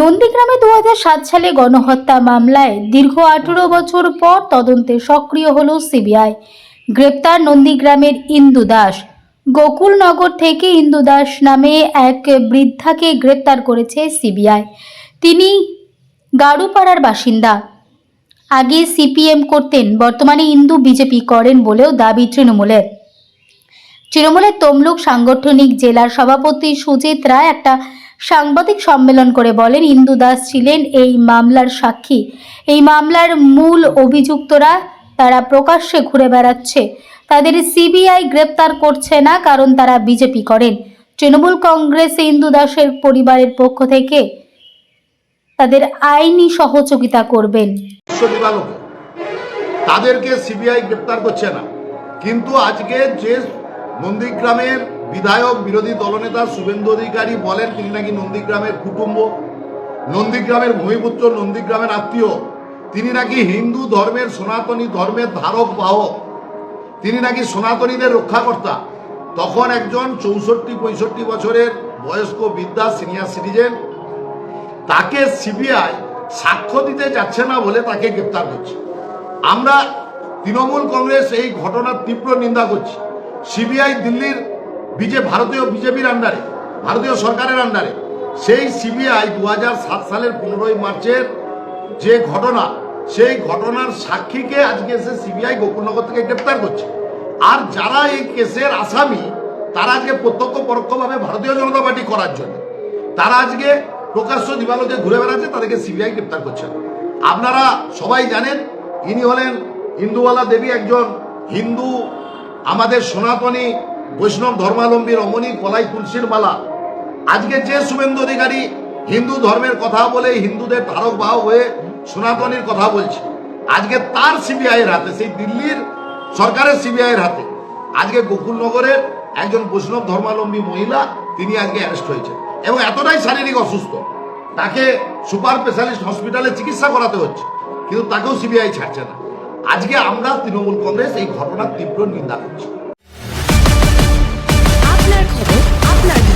নন্দীগ্রামে দু হাজার সাত সালে গণহত্যা মামলায় দীর্ঘ আঠেরো বছর পর তদন্তে সক্রিয় হল সিবিআই। গ্রেপ্তার নন্দীগ্রামের ইন্দু দাস। গোকুলনগর থেকে ইন্দু দাস নামে এক বৃদ্ধাকে গ্রেপ্তার করেছে সিবিআই। তিনি গাড়ুপাড়ার বাসিন্দা। আগে সিপিএম করতেন, বর্তমানে ইন্দু বিজেপি করেন বলেও দাবি তৃণমূলের। তৃণমূলের তমলুক সাংগঠনিক জেলার সভাপতি সুজিত রায় একটা সাংবাদিক সম্মেলন করে বলেন, ইন্দু দাস ছিলেন এই মামলার সাক্ষী। এই মামলার মূল অভিযুক্তরা তারা প্রকাশ্যে ঘুরে বেড়াচ্ছে। তাদের সিবিআই গ্রেপ্তার করছে না, কারণ তারা বিজেপি করেন। তৃণমূল কংগ্রেস ইন্দু দাসের পরিবারের পক্ষ থেকে তাদের আইনি সহযোগিতা করবেন। তাদেরকে সিবিআই গ্রেপ্তার করছে না। কিন্তু আজকে যে নন্দীগ্রামের বিধায়ক বিরোধী দলনেতা শুভেন্দু অধিকারী বলেন, তিনি নাকি নন্দীগ্রামের কুটুম্ব, নন্দীগ্রামের ভূমিপুত্র নন্দীগ্রামের আত্মীয়। তিনি নাকি হিন্দু ধর্মের সনাতনী ধর্মের ধারক, বাহক। তিনি নাকি সনাতনীদের রক্ষাকর্তা। তখন একজন চৌষট্টি, পঁয়ষট্টি বছরের বয়স্ক বিদ্যা সিনিয়র সিটিজেন, তাকে সিবিআই সাক্ষ্য দিতে যাচ্ছে না বলে তাকে গ্রেপ্তার করছে। আমরা তৃণমূল কংগ্রেস এই ঘটনার তীব্র নিন্দা করছি। সিবিআই দিল্লির বিজে ভারতীয় বিজেপির আন্ডারে, ভারতীয় সরকারের আন্ডারে, সেই সিবিআই দু সালের পনেরোই মার্চের যে ঘটনা, সেই ঘটনার সাক্ষীকে আজকে এসে সিবিআই গোকুলনগর থেকে গ্রেপ্তার করছে। আর যারা এই কেসের আসামি, তারা আজকে প্রত্যক্ষ পরোক্ষভাবে ভারতীয় জনতা পার্টি করার জন্য। তারা আজকে প্রকাশ্য দিবালোকে ঘুরে বেড়াচ্ছে, তাদেরকে সিবিআই গ্রেপ্তার করছে। আপনারা সবাই জানেন, ইনি হলেন ইন্দুওয়ালা দেবী একজন হিন্দু, আমাদের সনাতনী বৈষ্ণব ধর্মাবলম্বী রমণী কলাই তুলসীর মালা। আজকে যে শুভেন্দু অধিকারী হিন্দু ধর্মের কথা বলে হিন্দুদের ধারক বাহক হয়ে সনাতনীর কথা বলছে, আজকে তার সিবিআই এর হাতে, সেই দিল্লির সরকারের সিবিআই এর হাতে, আজকে গোকুলনগরের একজন বৈষ্ণব ধর্মাবলম্বী মহিলা তিনি আজকে অ্যারেস্ট হয়েছে এবং এতটাই শারীরিক অসুস্থ, তাকে সুপার স্পেশালিস্ট হসপিটালে চিকিৎসা করাতে হচ্ছে, কিন্তু তাকেও সিবিআই ছাড়ছে না। আজকে আমরা তৃণমূল কংগ্রেস এই ঘটনার তীব্র নিন্দা করছি। Nagi.